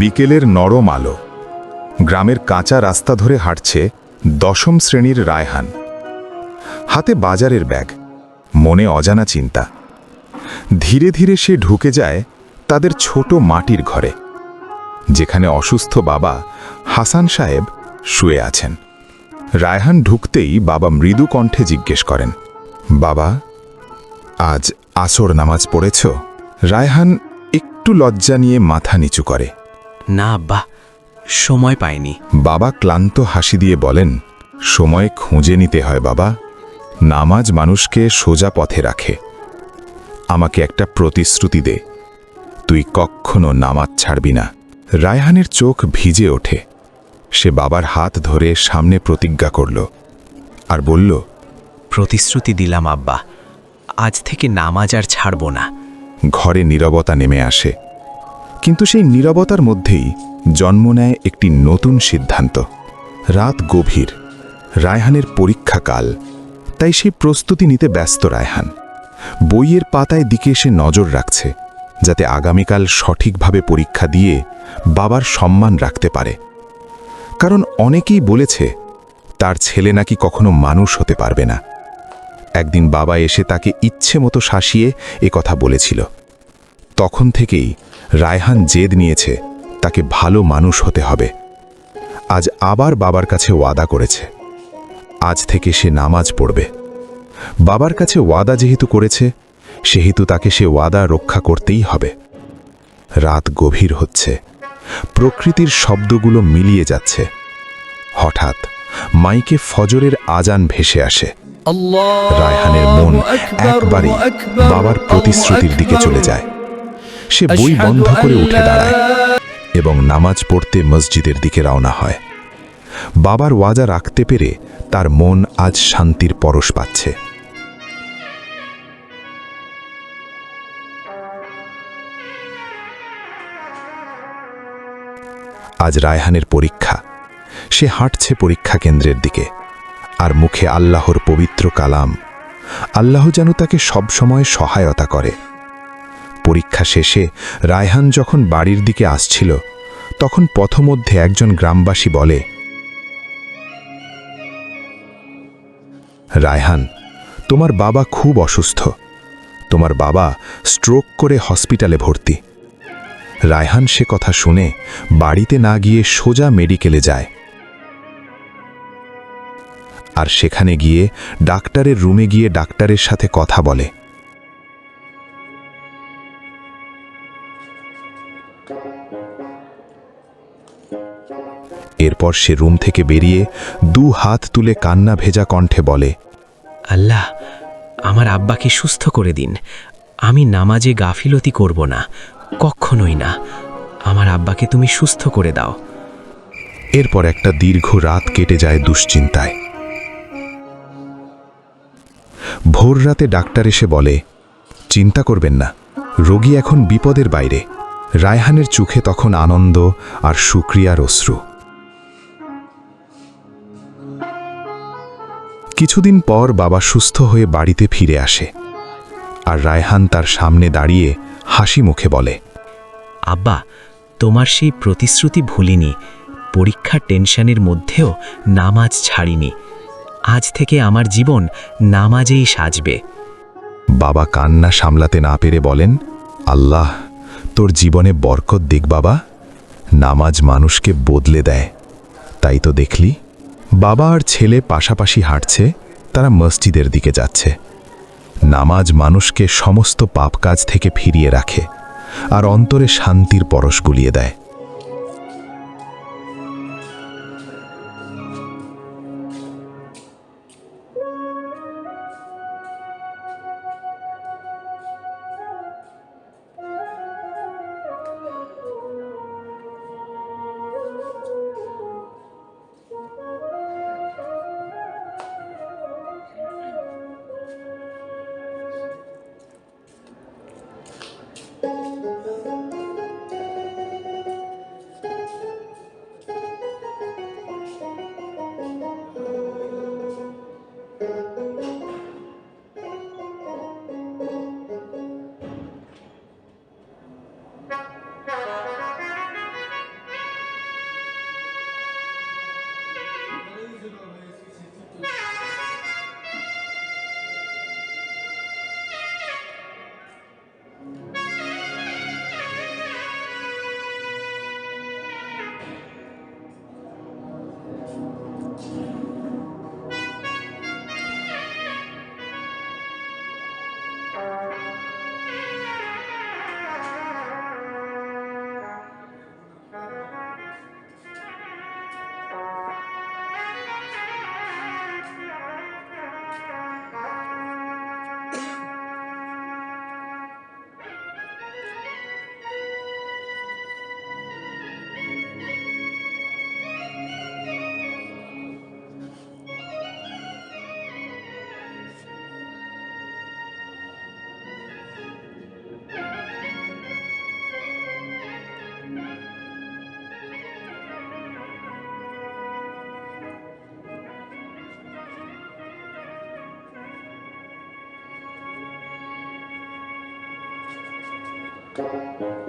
বিকেলের নরম আলো। গ্রামের কাঁচা রাস্তা ধরে হাঁটছে দশম শ্রেণির রায়হান। হাতে বাজারের ব্যাগ, মনে অজানা চিন্তা। ধীরে ধীরে সে ঢুকে যায় তাদের ছোট মাটির ঘরে, যেখানে অসুস্থ বাবা হাসান সাহেব শুয়ে আছেন। রায়হান ঢুকতেই বাবা মৃদু কণ্ঠে জিজ্ঞেস করেন, বাবা, আজ আসর নামাজ পড়েছ? রায়হান একটু লজ্জা নিয়ে মাথা নিচু করে। না আব্বা সময় পায়নি বাবা ক্লান্ত হাসি দিয়ে বলেন সময় খুঁজে নিতে হয় বাবা। নামাজ মানুষকে সোজা পথে রাখে। আমাকে একটা প্রতিশ্রুতি দে। তুই কখনো নামাজ ছাড়বি না রায়হানের চোখ ভিজে ওঠে। সে বাবার হাত ধরে সামনে প্রতিজ্ঞা করল আর বলল প্রতিশ্রুতি দিলাম আব্বা। আজ থেকে নামাজ আর ছাড়ব না। ঘরে নীরবতা নেমে আসে। কিন্তু সেই নীরবতার মধ্যেই জন্ম নেয় একটি নতুন সিদ্ধান্ত। রাত গভীর। রায়হানের পরীক্ষাকাল। তাই সেই প্রস্তুতি নিতে ব্যস্ত রায়হান। বইয়ের পাতায় দিকে সে নজর রাখছে, যাতে আগামীকাল সঠিকভাবে পরীক্ষা দিয়ে বাবার সম্মান রাখতে পারে। কারণ অনেকেই বলেছে, তার ছেলে নাকি কখনো মানুষ হতে পারবে না। একদিন বাবা এসে তাকে ইচ্ছে মতো শাসিয়ে কথা বলেছিল। তখন থেকেই রায়হান জেদ নিয়েছে তাকে ভালো মানুষ হতে হবে। আজ আবার বাবার কাছে ওয়াদা করেছে। আজ থেকে সে নামাজ পড়বে। বাবার কাছে ওয়াদা যেহেতু করেছে সেহেতু তাকে সে ওয়াদা রক্ষা করতেই হবে। রাত গভীর হচ্ছে। প্রকৃতির শব্দগুলো মিলিয়ে যাচ্ছে। হঠাৎ মাইকে ফজরের আজান ভেসে আসে। রায়হানের মন একবারই বাবার প্রতিশ্রুতির দিকে চলে যায়। সে বই বন্ধ করে উঠে দাঁড়ায় এবং নামাজ পড়তে মসজিদের দিকে রওনা হয়। বাবার ওয়াজা রাখতে পেরে তার মন আজ শান্তির পরশ পাচ্ছে। আজ রায়হানের পরীক্ষা। সে হাঁটছে পরীক্ষা কেন্দ্রের দিকে। আর মুখে আল্লাহর পবিত্র কালাম। আল্লাহ যেন তাকে সবসময় সহায়তা করে। পরীক্ষা শেষে রায়হান যখন বাড়ির দিকে আসছিল, তখন পথমধ্যে একজন গ্রামবাসী বলে, রায়হান, তোমার বাবা খুব অসুস্থ। তোমার বাবা স্ট্রোক করে হসপিটালে ভর্তি। রায়হান সে কথা শুনে বাড়িতে না গিয়ে সোজা মেডিকেলে যায়। আর সেখানে গিয়ে ডাক্তারের রুমে গিয়ে ডাক্তারের সাথে কথা বলে। এরপর সে রুম থেকে বেরিয়ে দু হাত তুলে কান্না ভেজা কণ্ঠে বলে আল্লাহ আমার আব্বাকে সুস্থ করে দিন। আমি নামাজে গাফিলতি করব না কখনোই না। আমার আব্বাকে তুমি সুস্থ করে দাও। এরপর একটা দীর্ঘ রাত কেটে যায় দুশ্চিন্তায়। ভোর রাতে ডাক্তার এসে বলে চিন্তা করবেন না রোগী এখন বিপদের বাইরে। রায়হানের চোখে তখন আনন্দ আর সুক্রিয়ার অশ্রু। কিছুদিন পর বাবা সুস্থ হয়ে বাড়িতে ফিরে আসে আর রায়হান তার সামনে দাঁড়িয়ে হাসি মুখে বলে আব্বা তোমার সেই প্রতিশ্রুতি ভুলিনি। পরীক্ষার টেনশনের মধ্যেও নামাজ ছাড়িনি। আজ থেকে আমার জীবন নামাজেই সাজবে। বাবা কান্না সামলাতে না পেরে বলেন আল্লাহ তোর জীবনে বরকত দিক বাবা। নামাজ মানুষকে বদলে দেয়। তাই তো দেখলি, বাবা আর ছেলে পাশাপাশি হাঁটছে, তারা মসজিদের দিকে যাচ্ছে। নামাজ মানুষকে সমস্ত পাপ কাজ থেকে ফিরিয়ে রাখে, আর অন্তরে শান্তির পরশ গুলিয়ে দেয়। Música